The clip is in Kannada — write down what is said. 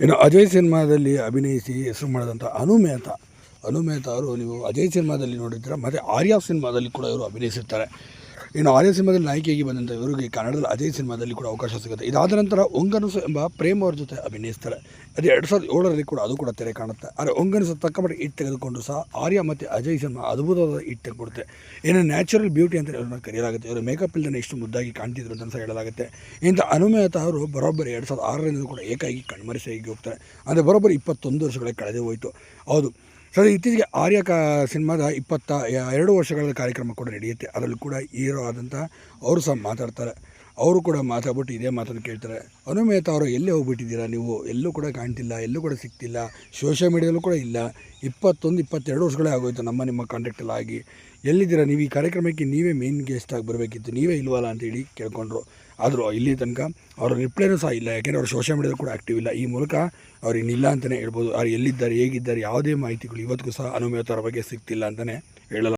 ಇನ್ನು ಅಜಯ್ ಸಿನಿಮಾದಲ್ಲಿ ಅಭಿನಯಿಸಿ ಹೆಸರು ಮಾಡಿದಂಥ ಅನು ಮೆಹ್ತಾ. ಅನು ಮೆಹ್ತಾ ಅವರು ನೀವು ಅಜಯ್ ಸಿನಿಮಾದಲ್ಲಿ ನೋಡಿದ್ದೀರ ಮತ್ತು ಆರ್ಯ ಸಿನಿಮಾದಲ್ಲಿ ಕೂಡ ಇವರು ಅಭಿನಯಿಸಿರ್ತಾರೆ. ಇನ್ನು ಆರ್ಯ ಸಿನಿಮಾದಲ್ಲಿ ನಾಯಕಿಯಾಗಿ ಬಂದಂಥ ಇವರಿಗೆ ಕನ್ನಡದಲ್ಲಿ ಅದೇ ಸಿನಿಮಾದಲ್ಲಿ ಕೂಡ ಅವಕಾಶ ಸಿಗುತ್ತೆ. ಇದಾದ ನಂತರ ಒಂಗನಸು ಎಂಬ ಪ್ರೇಮ್ ಅವ್ರ ಜೊತೆ ಅಭಿನಯಿಸ್ತಾರೆ. ಅದು ಎರಡು ಸಾವಿರದ ಏಳರಲ್ಲಿ ಕೂಡ ಅದು ಕೂಡ ತೆರೆ ಕಾಣುತ್ತೆ. ಆದರೆ ಒಂಗನಸು ತಕ್ಕ ಮಟ್ಟಿಗೆ ಇಟ್ಟು ತೆಗೆದುಕೊಂಡು ಸಹ ಆರ್ಯ ಮತ್ತು ಅಜಯ್ ಸಿನಿಮಾ ಅದ್ಭುತವಾದ ಇಟ್ಟು ಕೊಡುತ್ತೆ ಇನ್ನು ನ್ಯಾಚುರಲ್ ಬ್ಯೂಟಿ ಅಂತ ಇವ್ರನ್ನ ಕರೆಯಲಾಗುತ್ತೆ. ಇವರು ಮೇಕಪ್ ಇಲ್ಲದೇ ಇಷ್ಟು ಮುದ್ದಾಗಿ ಕಾಣ್ತಿದ್ರು ಅಂತ ಹೇಳಲಾಗುತ್ತೆ. ಇಂಥ ಅನುಮೇತ ಅವರು ಬರೋಬ್ಬರಿ ಎರಡು ಸಾವಿರದ ಆರರಿಂದ ಕೂಡ ಏಕಾಗಿ ಕಣ್ಮರೆಸಿಯಾಗಿ ಹೋಗ್ತಾರೆ. ಅಂದರೆ ಬರೋಬ್ಬರಿ ಇಪ್ಪತ್ತೊಂದು ವರ್ಷಗಳೇ ಕಳೆದೇ ಹೋಯಿತು. ಹೌದು. ಸರ್, ಇತ್ತೀಚೆಗೆ ಆರ್ಯ ಕಾ ಸಿನಿಮಾದ ಇಪ್ಪತ್ತ ಎರಡು ವರ್ಷಗಳ ಕಾರ್ಯಕ್ರಮ ಕೂಡ ನಡೆಯುತ್ತೆ. ಅದರಲ್ಲೂ ಕೂಡ ಹೀರೋ ಆದಂಥ ಅವರು ಸಹ ಮಾತಾಡ್ತಾರೆ. ಅವರು ಕೂಡ ಮಾತಾಡ್ಬಿಟ್ಟು ಇದೇ ಮಾತನ್ನು ಕೇಳ್ತಾರೆ. ಅನುಮೇತ ಅವರು ಎಲ್ಲಿ ಹೋಗ್ಬಿಟ್ಟಿದ್ದೀರಾ ನೀವು? ಎಲ್ಲೂ ಕೂಡ ಕಾಣ್ತಿಲ್ಲ, ಎಲ್ಲೂ ಕೂಡ ಸಿಗ್ತಿಲ್ಲ ಸೋಷಿಯಲ್ ಮೀಡಿಯಾದಲ್ಲೂ ಕೂಡ ಇಲ್ಲ. ಇಪ್ಪತ್ತೊಂದು, ಇಪ್ಪತ್ತೆರಡು ವರ್ಷಗಳೇ ಆಗೋಯ್ತು ನಮ್ಮ ನಿಮ್ಮ ಕಾಂಟ್ಯಾಕ್ಟೆಲ್ಲ ಆಗಿ. ಎಲ್ಲಿದ್ದೀರಾ ನೀವು? ಈ ಕಾರ್ಯಕ್ರಮಕ್ಕೆ ನೀವೇ ಮೇನ್ ಆಗಿ ಬರಬೇಕಿತ್ತು. ನೀವೇ ಇಲ್ವಲ್ಲ ಅಂತೇಳಿ ಕೇಳ್ಕೊಂಡ್ರು. ಆದರೂ ಇಲ್ಲಿ ತನಕ ಅವರ ರಿಪ್ಲೈನೂ ಸಹ ಇಲ್ಲ. ಯಾಕೆಂದರೆ ಅವ್ರು ಸೋಷಿಯಲ್ ಮೀಡಿಯಾದಲ್ಲಿ ಕೂಡ ಆ್ಯಕ್ಟಿವ್ ಇಲ್ಲ. ಈ ಮೂಲಕ ಅವ್ರು ಇನ್ನಿಲ್ಲ ಅಂತಲೇ ಹೇಳ್ಬೋದು. ಅವ್ರು ಎಲ್ಲಿದ್ದಾರೆ, ಹೇಗಿದ್ದಾರೆ, ಯಾವುದೇ ಮಾಹಿತಿಗಳು ಇವತ್ತಿಗೂ ಸಹ ಅನುಮೇತ ಅವರ ಬಗ್ಗೆ ಸಿಗ್ತಿಲ್ಲ ಅಂತಲೇ ಹೇಳಲ್ಲ